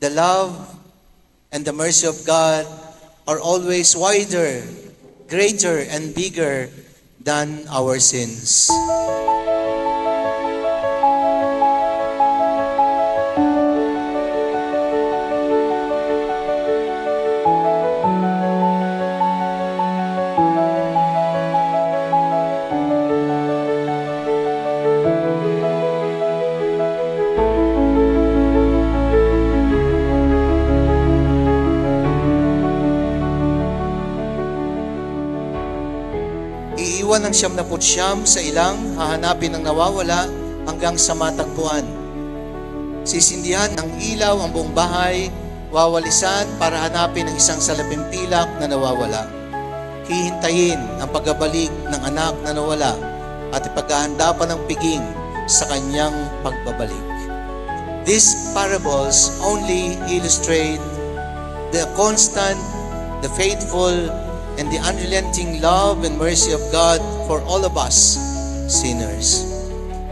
the love and the mercy of God are always wider, greater, and bigger than our sins. Iiwan ng siyam na putsyam sa ilang, hahanapin ng nawawala hanggang sa matagpuan. Sisindihan ng ilaw ang buong bahay, wawalisan para hanapin ang isang salaping pilak na nawawala. Hihintayin ang pagbabalik ng anak na nawala at ipaghahanda pa ng piging sa kanyang pagbabalik. These parables only illustrate the constant, the faithful, and the unrelenting love and mercy of God for all of us, sinners.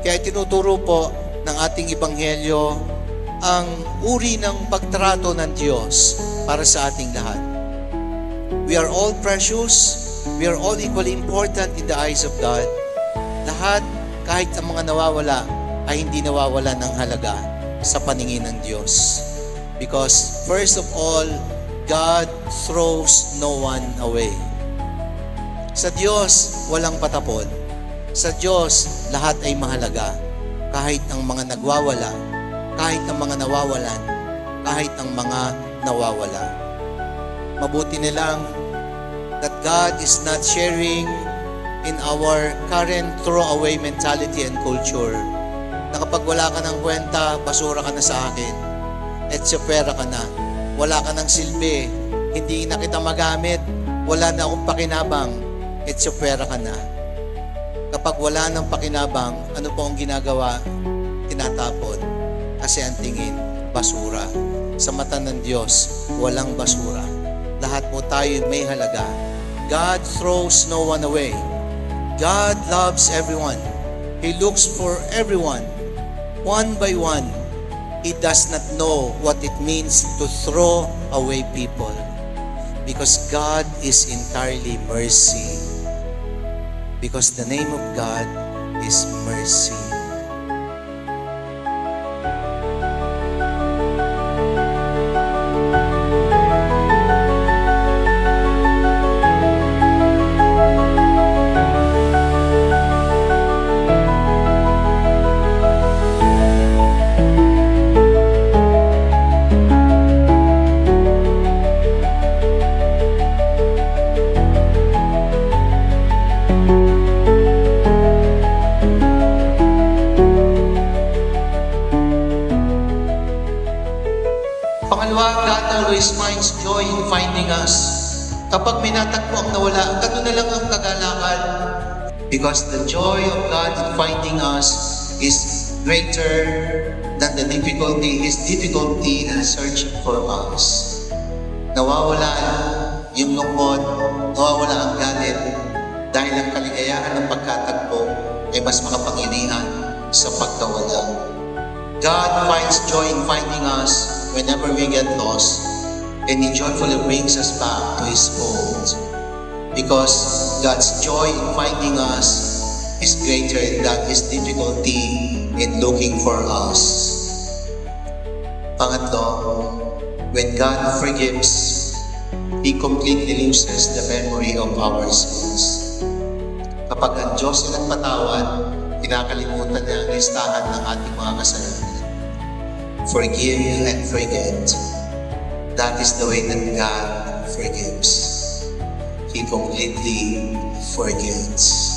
Kaya tinuturo po ng ating Ebanghelyo ang uri ng pagtrato ng Diyos para sa ating lahat. We are all precious, we are all equally important in the eyes of God. Lahat, kahit ang mga nawawala, ay hindi nawawala ng halaga sa paningin ng Diyos. Because first of all, God throws no one away. Sa Diyos, walang patapon. Sa Diyos, lahat ay mahalaga. Kahit ang mga nagwawala, kahit ang mga nawawalan, kahit ang mga nawawala. Mabuti nilang that God is not sharing in our current throwaway mentality and culture na kapag wala ka ng kwenta, basura ka na sa akin, at pera ka na, wala ka ng silbi, hindi na kita magamit, wala na akong pakinabang, at pera ka na. Kapag wala ng pakinabang, ano po ang ginagawa? Tinatapon. Kasi ang tingin, basura. Sa mata ng Diyos, walang basura. Lahat po tayo may halaga. God throws no one away. God loves everyone. He looks for everyone. One by one. He does not know what it means to throw away people. Because God is entirely mercy. Because the name of God is mercy. Pangalawa, God always finds joy in finding us. Kapag may natagpo ang nawala, ganun na lang ang kagalakan. Because the joy of God in finding us is greater than the difficulty, His difficulty in searching for us. Nawawala yung lungkot, nawawala ang galit, dahil ang kaligayahan ng pagkatagpo ay mas makapangyarihan sa pagkawala. God finds joy in finding us whenever we get lost, and He joyfully brings us back to His fold. Because God's joy in finding us is greater than His difficulty in looking for us. Pangatlo, when God forgives, He completely loses the memory of our sins. Kapag ang Diyos ay nagpatawad, kinakalimutan niya ang listahan ng ating mga kasalanan forgive and forget. That is the way that God forgives. He completely forgets.